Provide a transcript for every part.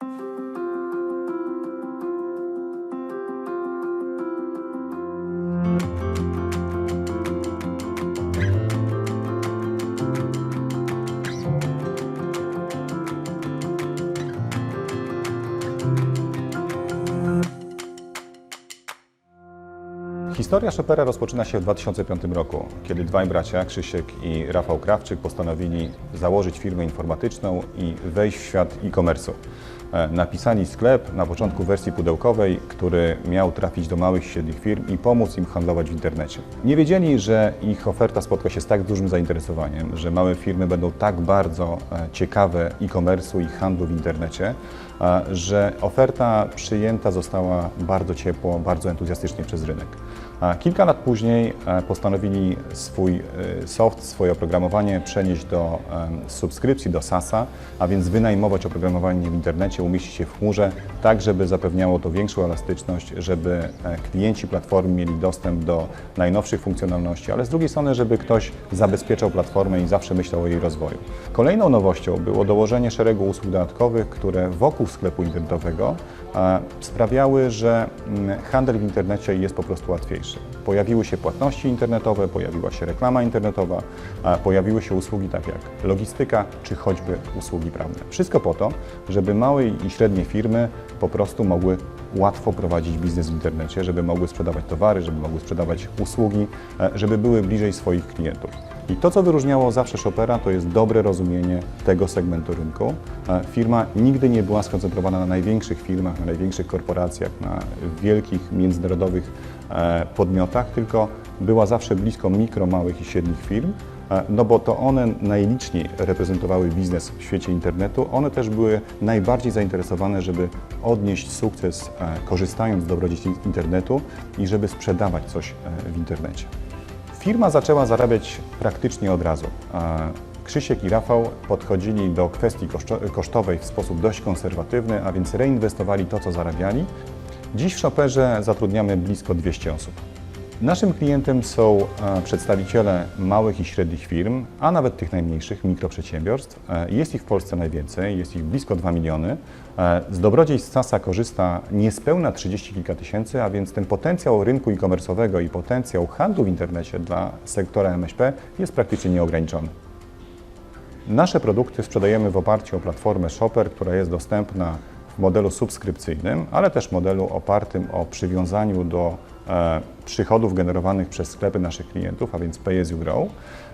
Thank you. Historia Chopera rozpoczyna się w 2005 roku, kiedy dwaj bracia, Krzysiek i Rafał Krawczyk, postanowili założyć firmę informatyczną i wejść w świat e-commerce'u. E, Napisali sklep na początku wersji pudełkowej, który miał trafić do małych i średnich firm i pomóc im handlować w internecie. Nie wiedzieli, że ich oferta spotka się z tak dużym zainteresowaniem, że małe firmy będą tak bardzo e, ciekawe e-commerce'u i handlu w internecie, e, że oferta przyjęta została bardzo ciepło, bardzo entuzjastycznie przez rynek. Kilka lat później e, postanowili swój e, soft, swoje oprogramowanie przenieść do subskrypcji, do SaaS-a, a więc wynajmować oprogramowanie w internecie, umieścić je w chmurze, tak żeby zapewniało to większą elastyczność, żeby e, klienci platformy mieli dostęp do najnowszych funkcjonalności, ale z drugiej strony, żeby ktoś zabezpieczał platformę i zawsze myślał o jej rozwoju. Kolejną nowością było dołożenie szeregu usług dodatkowych, które wokół sklepu internetowego sprawiały, że mm, handel w internecie jest po prostu łatwiejszy. Pojawiły się płatności internetowe, pojawiła się reklama internetowa, pojawiły się usługi tak jak logistyka czy choćby usługi prawne. Wszystko po to, żeby małe i średnie firmy po prostu mogły łatwo prowadzić biznes w internecie, żeby mogły sprzedawać towary, żeby mogły sprzedawać usługi, e, żeby były bliżej swoich klientów. I to, co wyróżniało zawsze Shopera, to jest dobre rozumienie tego segmentu rynku. E, Firma nigdy nie była skoncentrowana na największych firmach, na największych korporacjach, na wielkich międzynarodowych e, podmiotach, tylko była zawsze blisko mikro, małych i średnich firm, e, no bo to one najliczniej reprezentowały biznes w świecie internetu. One też były najbardziej zainteresowane, żeby odnieść sukces, korzystając z dobrodziejstw internetu i żeby sprzedawać coś w internecie. Firma zaczęła zarabiać praktycznie od razu. Krzysiek i Rafał podchodzili do kwestii koszto- kosztowej w sposób dość konserwatywny, a więc reinwestowali to, co zarabiali. Dziś w Shopperze zatrudniamy blisko 200 osób. Naszym klientem są e, przedstawiciele małych i średnich firm, a nawet tych najmniejszych mikroprzedsiębiorstw. E, Jest ich w Polsce najwięcej, jest ich blisko 2 miliony. E, Z dobrodziejstw SASA korzysta niespełna 30 kilka tysięcy, a więc ten potencjał rynku e-commerce'owego i potencjał handlu w internecie dla sektora MŚP jest praktycznie nieograniczony. Nasze produkty sprzedajemy w oparciu o platformę Shopper, która jest dostępna w modelu subskrypcyjnym, ale też modelu opartym o przywiązaniu do przychodów generowanych przez sklepy naszych klientów, a więc Pay as you grow.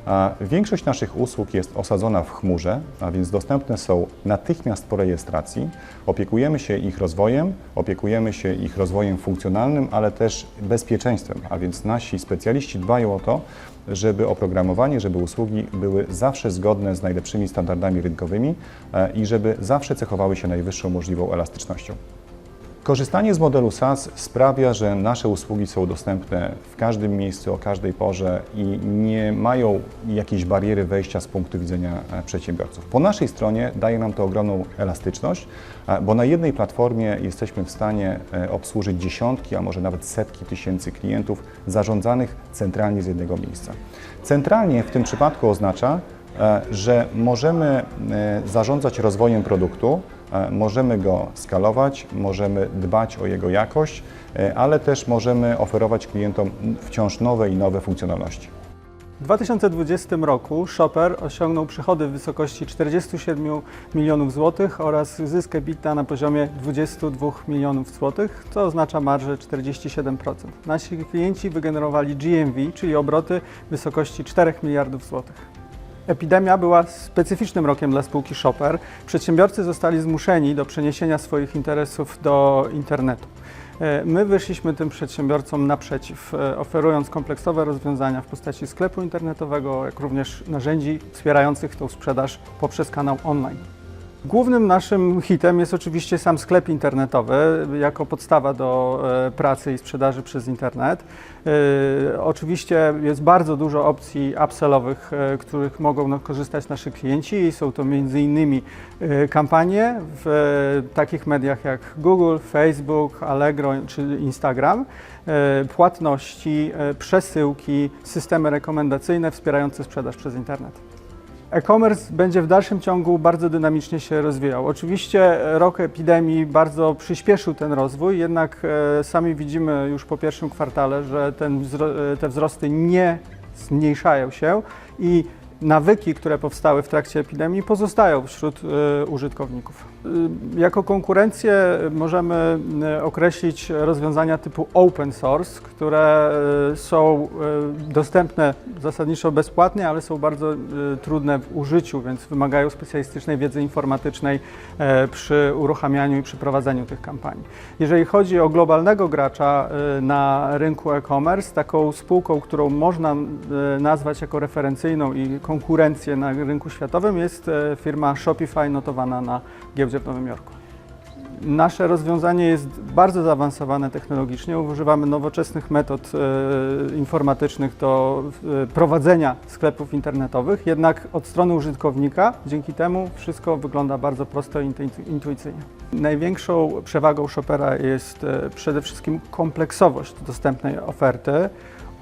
A Większość naszych usług jest osadzona w chmurze, a więc dostępne są natychmiast po rejestracji. Opiekujemy się ich rozwojem, opiekujemy się ich rozwojem funkcjonalnym, ale też bezpieczeństwem, a więc nasi specjaliści dbają o to, żeby oprogramowanie, żeby usługi były zawsze zgodne z najlepszymi standardami rynkowymi e, i żeby zawsze cechowały się najwyższą możliwą elastycznością. Korzystanie z modelu SaaS sprawia, że nasze usługi są dostępne w każdym miejscu, o każdej porze i nie mają jakiejś bariery wejścia z punktu widzenia e, przedsiębiorców. Po naszej stronie daje nam to ogromną elastyczność, e, bo na jednej platformie jesteśmy w stanie e, obsłużyć dziesiątki, a może nawet setki tysięcy klientów zarządzanych centralnie z jednego miejsca. Centralnie w tym przypadku oznacza, że możemy zarządzać rozwojem produktu, możemy go skalować, możemy dbać o jego jakość, e, ale też możemy oferować klientom wciąż nowe i nowe funkcjonalności. W 2020 roku Shopper osiągnął przychody w wysokości 47 milionów złotych oraz zysk EBITDA na poziomie 22 milionów złotych, co oznacza marżę 47%. Nasi klienci wygenerowali GMV, czyli obroty w wysokości 4 miliardów złotych. Epidemia była specyficznym rokiem dla spółki Shopper. Przedsiębiorcy zostali zmuszeni do przeniesienia swoich interesów do internetu. E, My wyszliśmy tym przedsiębiorcom naprzeciw, e, oferując kompleksowe rozwiązania w postaci sklepu internetowego, jak również narzędzi wspierających tą sprzedaż poprzez kanał online. Głównym naszym hitem jest oczywiście sam sklep internetowy jako podstawa do e, pracy i sprzedaży przez internet. E, Oczywiście jest bardzo dużo opcji upsellowych, e, których mogą korzystać nasi klienci i są to m.in. e, kampanie w takich mediach jak Google, Facebook, Allegro czy Instagram, płatności, przesyłki, systemy rekomendacyjne wspierające sprzedaż przez internet. E-commerce będzie w dalszym ciągu bardzo dynamicznie się rozwijał. Oczywiście rok epidemii bardzo przyspieszył ten rozwój, jednak e, sami widzimy już po pierwszym kwartale, że ten e, te wzrosty nie zmniejszają się i nawyki, które powstały w trakcie epidemii, pozostają wśród e, użytkowników. E, Jako konkurencję możemy e, określić rozwiązania typu open source, które są dostępne zasadniczo bezpłatnie, ale są bardzo trudne w użyciu, więc wymagają specjalistycznej wiedzy informatycznej przy uruchamianiu i przeprowadzeniu tych kampanii. Jeżeli chodzi o globalnego gracza na rynku e-commerce, taką spółką, którą można nazwać jako referencyjną i konkurencję na rynku światowym jest e, firma Shopify notowana na giełdzie w Nowym Jorku. Nasze rozwiązanie jest bardzo zaawansowane technologicznie. Używamy nowoczesnych metod e, informatycznych do e, prowadzenia sklepów internetowych, jednak od strony użytkownika dzięki temu wszystko wygląda bardzo prosto i intu- intuicyjnie. Największą przewagą Shopera jest przede wszystkim kompleksowość dostępnej oferty,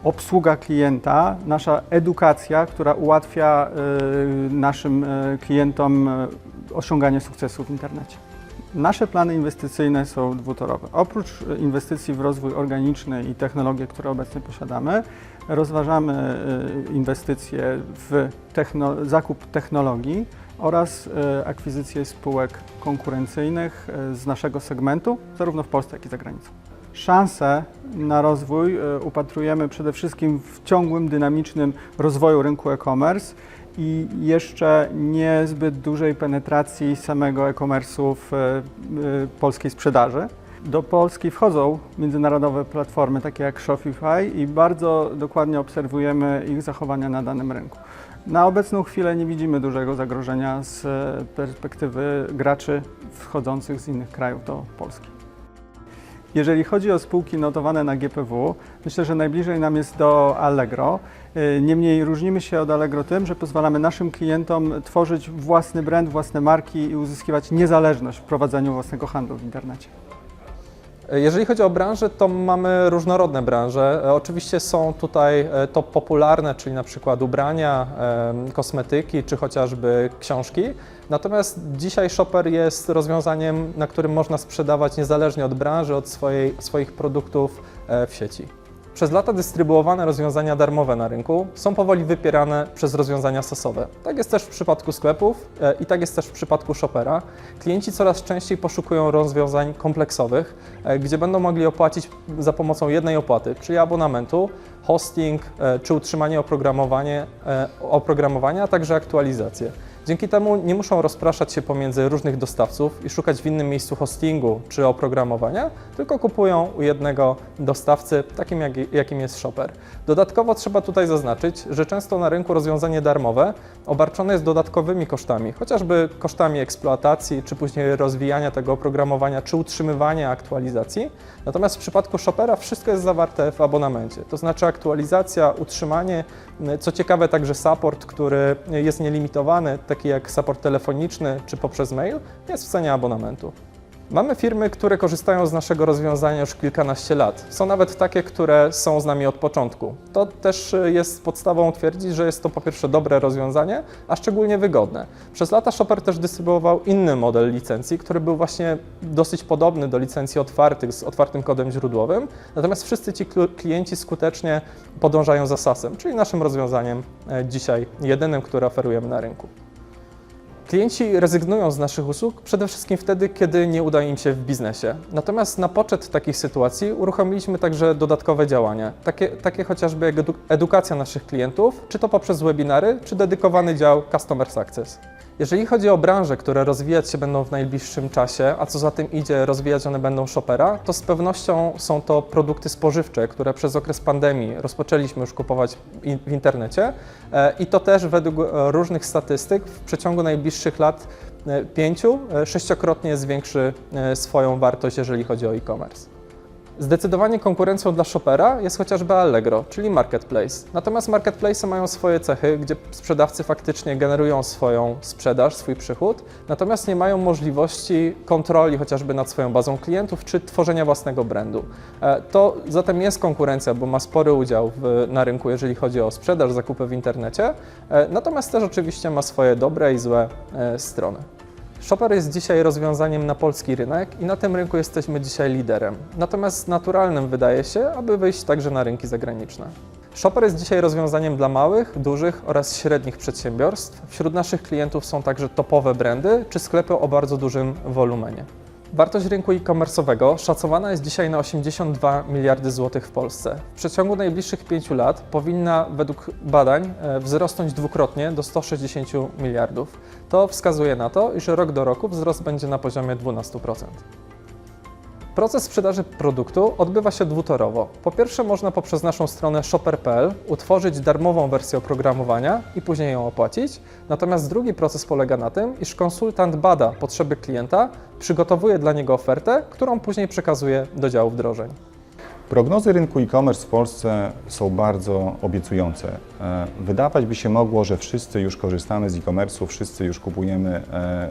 obsługa klienta, nasza edukacja, która ułatwia e, naszym e, klientom e, osiąganie sukcesu w internecie. Nasze plany inwestycyjne są dwutorowe. Oprócz inwestycji w rozwój organiczny i technologie, które obecnie posiadamy, rozważamy inwestycje w zakup technologii oraz akwizycję spółek konkurencyjnych z naszego segmentu, zarówno w Polsce, jak i za granicą. Szanse na rozwój y, upatrujemy przede wszystkim w ciągłym, dynamicznym rozwoju rynku e-commerce i jeszcze niezbyt dużej penetracji samego e-commerce'u w e, e, polskiej sprzedaży. Do Polski wchodzą międzynarodowe platformy takie jak Shopify i bardzo dokładnie obserwujemy ich zachowania na danym rynku. Na obecną chwilę nie widzimy dużego zagrożenia z e, perspektywy graczy wchodzących z innych krajów do Polski. Jeżeli chodzi o spółki notowane na GPW, myślę, że najbliżej nam jest do Allegro. Y, Niemniej różnimy się od Allegro tym, że pozwalamy naszym klientom tworzyć własny brand, własne marki i uzyskiwać niezależność w prowadzeniu własnego handlu w internecie. Jeżeli chodzi o branże, to mamy różnorodne branże. E, Oczywiście są tutaj e, top popularne, czyli na przykład ubrania, kosmetyki czy chociażby książki. Natomiast dzisiaj Shopper jest rozwiązaniem, na którym można sprzedawać niezależnie od branży, od swojej, swoich produktów e, w sieci. Przez lata dystrybuowane rozwiązania darmowe na rynku są powoli wypierane przez rozwiązania sosowe. Tak jest też w przypadku sklepów e, i tak jest też w przypadku Shoppera. Klienci coraz częściej poszukują rozwiązań kompleksowych, e, gdzie będą mogli opłacić za pomocą jednej opłaty, czyli abonamentu, hosting e, czy utrzymanie oprogramowania, a także aktualizację. Dzięki temu nie muszą rozpraszać się pomiędzy różnych dostawców i szukać w innym miejscu hostingu czy oprogramowania, tylko kupują u jednego dostawcy, takim jak, jakim jest Shopper. Dodatkowo trzeba tutaj zaznaczyć, że często na rynku rozwiązanie darmowe obarczone jest dodatkowymi kosztami, chociażby kosztami eksploatacji, czy później rozwijania tego oprogramowania, czy utrzymywania aktualizacji. Natomiast w przypadku Shoppera wszystko jest zawarte w abonamencie, to znaczy aktualizacja, utrzymanie, co ciekawe także support, który jest nielimitowany, taki jak support telefoniczny czy poprzez mail, jest w cenie abonamentu. Mamy firmy, które korzystają z naszego rozwiązania już kilkanaście lat. Są nawet takie, które są z nami od początku. To też y, jest podstawą twierdzić, że jest to po pierwsze dobre rozwiązanie, a szczególnie wygodne. Przez lata Shopper też dystrybuował inny model licencji, który był właśnie dosyć podobny do licencji otwartych z otwartym kodem źródłowym. Natomiast wszyscy ci kl- klienci skutecznie podążają za SaaS-em, czyli naszym rozwiązaniem e, dzisiaj jedynym, które oferujemy na rynku. Klienci rezygnują z naszych usług przede wszystkim wtedy, kiedy nie uda im się w biznesie. Natomiast na poczet takich sytuacji uruchomiliśmy także dodatkowe działania, takie, takie chociażby jak edu- edukacja naszych klientów, czy to poprzez webinary, czy dedykowany dział Customer Success. Jeżeli chodzi o branże, które rozwijać się będą w najbliższym czasie, a co za tym idzie, rozwijać one będą Shoppera, to z pewnością są to produkty spożywcze, które przez okres pandemii rozpoczęliśmy już kupować w internecie e, i to też według e, różnych statystyk w przeciągu najbliższych lat e, pięciu sześciokrotnie zwiększy swoją wartość, jeżeli chodzi o e-commerce. Zdecydowanie konkurencją dla Shopera jest chociażby Allegro, czyli marketplace. Natomiast marketplace mają swoje cechy, gdzie sprzedawcy faktycznie generują swoją sprzedaż, swój przychód, natomiast nie mają możliwości kontroli chociażby nad swoją bazą klientów czy tworzenia własnego brandu. E, To zatem jest konkurencja, bo ma spory udział w, na rynku, jeżeli chodzi o sprzedaż, zakupy w internecie, e, natomiast też oczywiście ma swoje dobre i złe e, strony. Shopper jest dzisiaj rozwiązaniem na polski rynek i na tym rynku jesteśmy dzisiaj liderem. Natomiast naturalnym wydaje się, aby wyjść także na rynki zagraniczne. Shopper jest dzisiaj rozwiązaniem dla małych, dużych oraz średnich przedsiębiorstw. Wśród naszych klientów są także topowe brandy czy sklepy o bardzo dużym wolumenie. Wartość rynku e-commerce'owego szacowana jest dzisiaj na 82 miliardy złotych w Polsce. W przeciągu najbliższych 5 lat powinna według badań e, wzrosnąć dwukrotnie do 160 miliardów. To wskazuje na to, iż rok do roku wzrost będzie na poziomie 12%. Proces sprzedaży produktu odbywa się dwutorowo. Po pierwsze, można poprzez naszą stronę shopper.pl utworzyć darmową wersję oprogramowania i później ją opłacić. Natomiast drugi proces polega na tym, iż konsultant bada potrzeby klienta, przygotowuje dla niego ofertę, którą później przekazuje do działu wdrożeń. Prognozy rynku e-commerce w Polsce są bardzo obiecujące. E, Wydawać by się mogło, że wszyscy już korzystamy z e-commerce'u, wszyscy już kupujemy, e,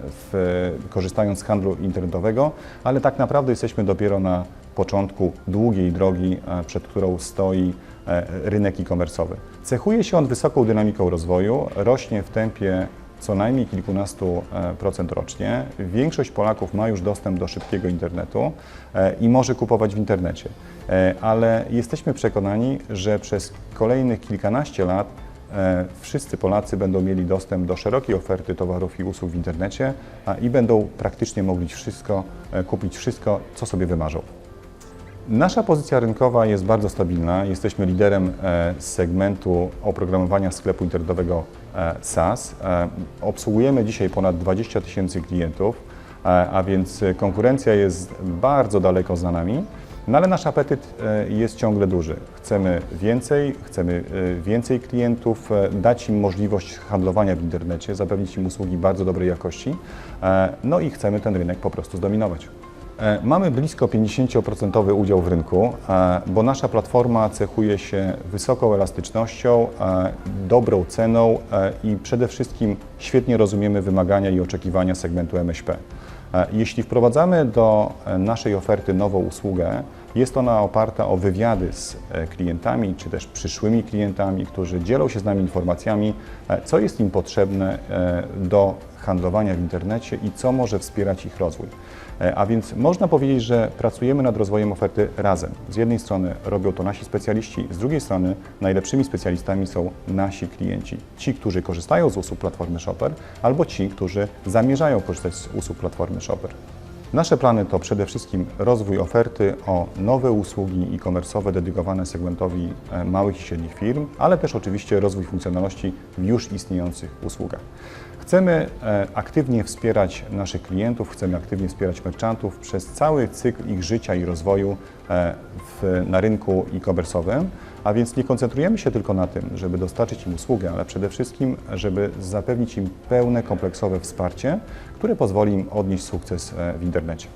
w, korzystając z handlu internetowego, ale tak naprawdę jesteśmy dopiero na początku długiej drogi, e, przed którą stoi rynek e-commerce'owy. Cechuje się on wysoką dynamiką rozwoju, rośnie w tempie co najmniej kilkunastu e, procent rocznie. Większość Polaków ma już dostęp do szybkiego internetu e, i może kupować w internecie. E, Ale jesteśmy przekonani, że przez kolejnych kilkanaście lat wszyscy Polacy będą mieli dostęp do szerokiej oferty towarów i usług w internecie i będą praktycznie mogli wszystko, kupić wszystko, co sobie wymarzą. Nasza pozycja rynkowa jest bardzo stabilna. Jesteśmy liderem segmentu oprogramowania sklepu internetowego SaaS. E, Obsługujemy dzisiaj ponad 20 tysięcy klientów, e, a więc e, konkurencja jest bardzo daleko za nami. No ale nasz apetyt e, jest ciągle duży. Chcemy więcej, chcemy e, więcej klientów, e, dać im możliwość handlowania w internecie, zapewnić im usługi bardzo dobrej jakości, e, no i chcemy ten rynek po prostu zdominować. E, Mamy blisko 50% udział w rynku, e, bo nasza platforma cechuje się wysoką elastycznością, e, dobrą ceną i przede wszystkim świetnie rozumiemy wymagania i oczekiwania segmentu MŚP. Jeśli wprowadzamy do naszej oferty nową usługę, jest ona oparta o wywiady z e, klientami, czy też przyszłymi klientami, którzy dzielą się z nami informacjami, e, co jest im potrzebne e, do handlowania w internecie i co może wspierać ich rozwój. A więc można powiedzieć, że pracujemy nad rozwojem oferty razem. Z jednej strony robią to nasi specjaliści, z drugiej strony najlepszymi specjalistami są nasi klienci. Ci, którzy korzystają z usług platformy Shopper, albo ci, którzy zamierzają korzystać z usług platformy Shopper. Nasze plany to przede wszystkim rozwój oferty o nowe usługi e-commerce'owe dedykowane segmentowi e, małych i średnich firm, ale też oczywiście rozwój funkcjonalności w już istniejących usługach. Chcemy e, aktywnie wspierać naszych klientów, chcemy aktywnie wspierać merchantów przez cały cykl ich życia i rozwoju e, na rynku e-commerce'owym, a więc nie koncentrujemy się tylko na tym, żeby dostarczyć im usługę, ale przede wszystkim, żeby zapewnić im pełne, kompleksowe wsparcie, które pozwoli im odnieść sukces e, w internecie.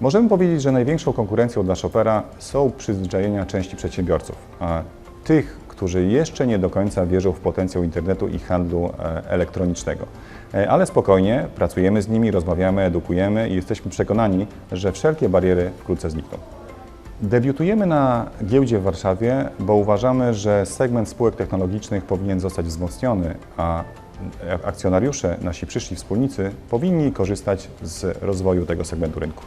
Możemy powiedzieć, że największą konkurencją dla Shopera są przyzwyczajenia części przedsiębiorców. a Tych, którzy jeszcze nie do końca wierzą w potencjał internetu i handlu e, elektronicznego. E, Ale spokojnie, pracujemy z nimi, rozmawiamy, edukujemy i jesteśmy przekonani, że wszelkie bariery wkrótce znikną. Debiutujemy na giełdzie w Warszawie, bo uważamy, że segment spółek technologicznych powinien zostać wzmocniony, a akcjonariusze, nasi przyszli wspólnicy, powinni korzystać z rozwoju tego segmentu rynku.